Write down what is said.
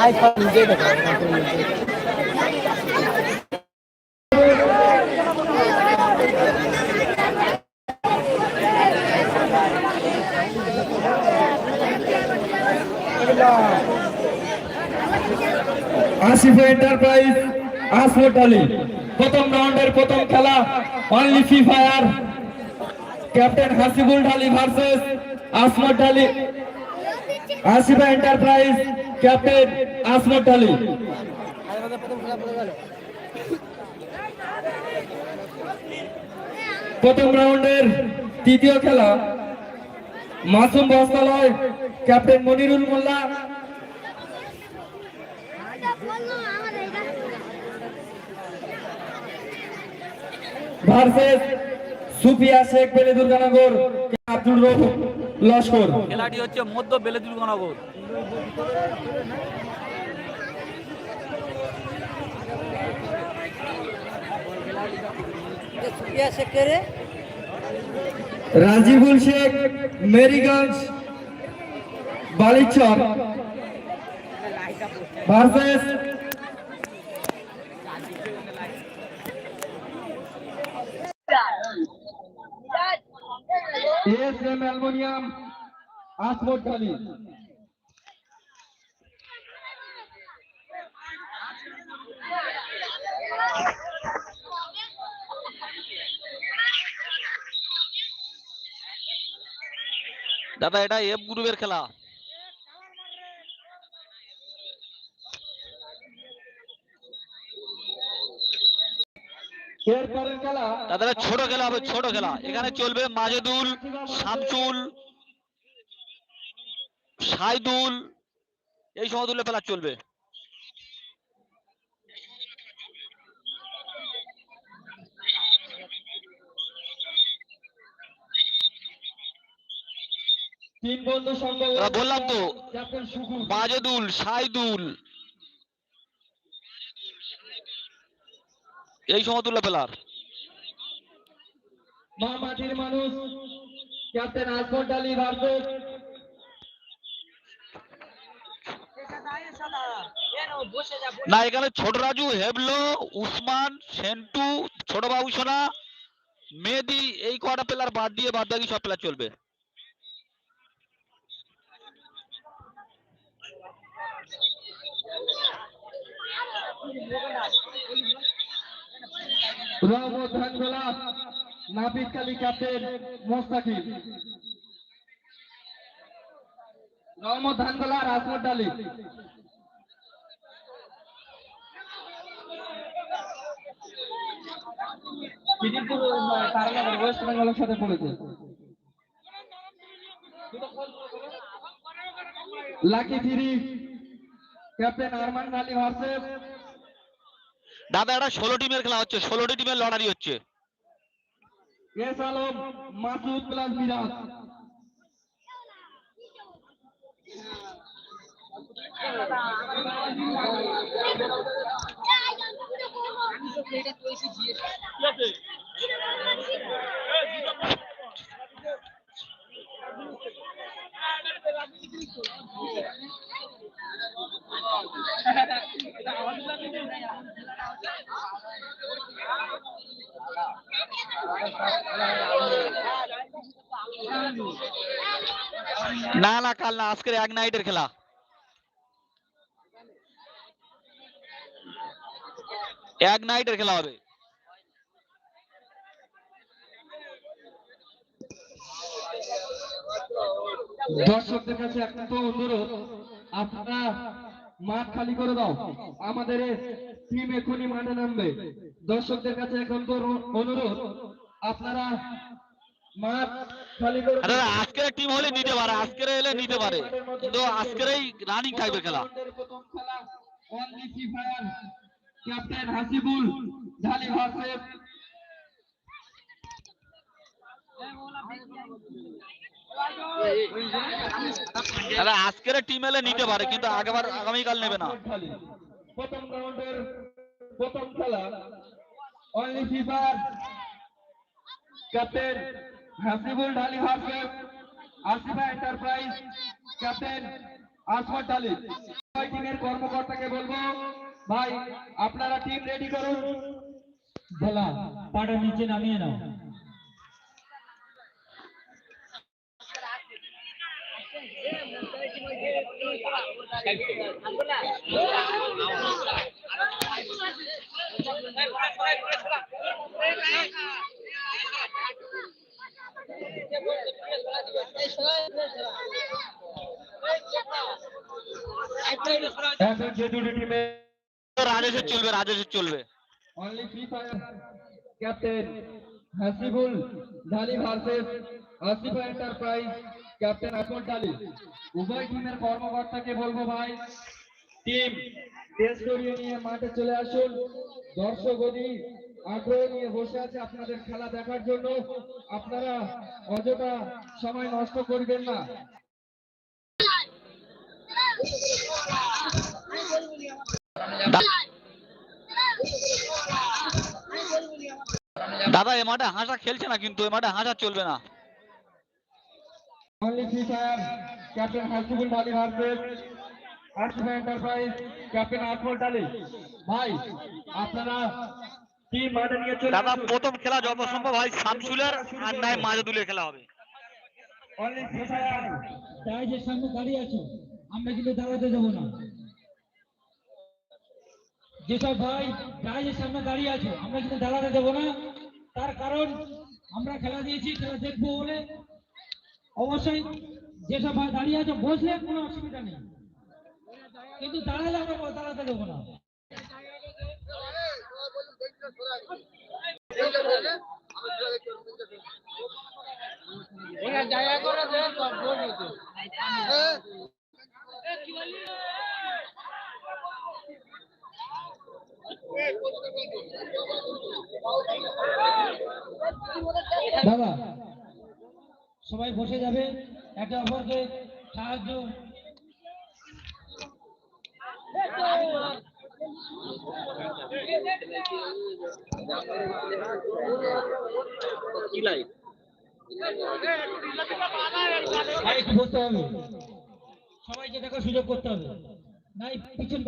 Live নিজেই দেখো Asif enterprise আসফট Ali প্রথম রাউন্ডের প্রথম খেলা only free fire captain Hasibul Dhali versus Asmat Dhali Asifa enterprise captain Asmat Dhali প্রথম রাউন্ডের তৃতীয় খেলা। মাসুম বস্তালয় ক্যাপ্টেন মনিরুল মোল্লা। ভার্সেস সুফিয়া শেখ বেলে দুর্গানগর আব্দুল রব লস্কর। খেলাটি হচ্ছে মধ্য Beledurganagar. Rajibul Sheikh Meriganj Balichar versus S M aluminium Asmat দাদা এটা এফ গ্রুপের খেলা। দাদা ছোট খেলা হবে ছোট খেলা। এখানে চলবে মাজেদুল শামসুল সাইদুল এই সমতুল্য খেলা চলবে। তিন বন্ধু দাদা বললাম তো মাজেদুল সাইদুল। এই সমতুল্য প্লেয়ার মা মাটির মানুষ ক্যাপ্টেন আসমত আলী ভার্সেস না এখানে ছোট রাজু হেবলো উসমান সেন্টু ছোট বাবু সোনা মেহেদি এই কটা প্লেয়ার বাদ দিয়ে বাদ বাকি সব প্লেয়ার চলবে। রহমত ক্যাপ্টেন মোস্তাকিব রহমত বিজিপুর তারানগর, ওয়েস্ট বেঙ্গলের সাথে পড়েছে। Lucky three, captain Arman Ali versus. দাদা এটা ষোলো টিমের খেলা হচ্ছে ষোলোটি টিমের লড়াই হচ্ছে। S Alam Masud plus Miraj. না না, কাল না, আজকের এক নাইটের খেলা। এক নাইটের খেলা হবে। দর্শকদের কাছে একটা অনুরোধ, আপনারা মাঠ খালি করে দাও, আমাদের টিম এখনই মাঠে নামবে। দর্শকদের কাছে এখন অনুরোধ আপনারা মাঠ খালি করে আজকের টিম হলে নিতে পারে আজকের এলে নিতে পারে। কিন্তু আজকের এই রানিং থাকবে খেলা। প্রথম খেলা only free fire captain Hasibul Dhali versus দাদা আজকের টিম এলে নিতে পারে কিন্তু আগেবার আগামীকাল নেবে না। প্রথম রাউন্ডের প্রথম খেলা only free fire captain Hasibul Dhali versus Asifa enterprise captain Asmat Ali fighting এর কর্মকর্তাকে বলব ভাই আপনারা টিম রেডি করুন। ভোলা পাটা নিচে নামিয়ে নাও। এখন যে দুটি টিমে রাজেশের চলবে রাজেশের চলবে। Only free fire captain Hasibul Dhali versus Asifa enterprise captain Akmal Dhali উভয় টিমের কর্মকর্তাকে বলব ভাই টিম টেস্ট করিয়ে নিয়ে মাঠে চলে আসুন। দর্শক আগ্রহ নিয়ে বসে আছে আপনাদের খেলা দেখার জন্য। আপনারা অযথা সময় নষ্ট করবেন না। দাদা এ মাঠে হাঁসা খেলছে না কিন্তু এ মাঠে হাঁসা চলবে না। Only free fire captain Hasibul Dhali versus Asifa enterprise captain Akmal Dhali ভাই আপনারা দাদা প্রথম খেলা যত সম্ভব হয় শামসুলের আর নাই মাজেদুলের খেলা হবে। অনলি ফ্রি ফায়ার ডাইজের সামনে দাঁড়িয়ে আছো আমরা কিন্তু দাঁড়াতে দেবো না। যেসব ভাই ডাইজের সামনে দাঁড়িয়ে আছো আমরা কিন্তু দাঁড়াতে না। তার কারণ আমরা খেলা দিয়েছি খেলা দেখব বলে। অবশ্যই যেসব ভাই দাঁড়িয়ে আছো বসলে কোনো অসুবিধা নেই। কিন্তু দাঁড়ালে আমরা দাঁড়াতে দেবো না। দাদা সবাই বসে যাবে। একে অপরকে সাহায্য সবাইকে দেখো সুযোগ করতে হবে। নাই পিছন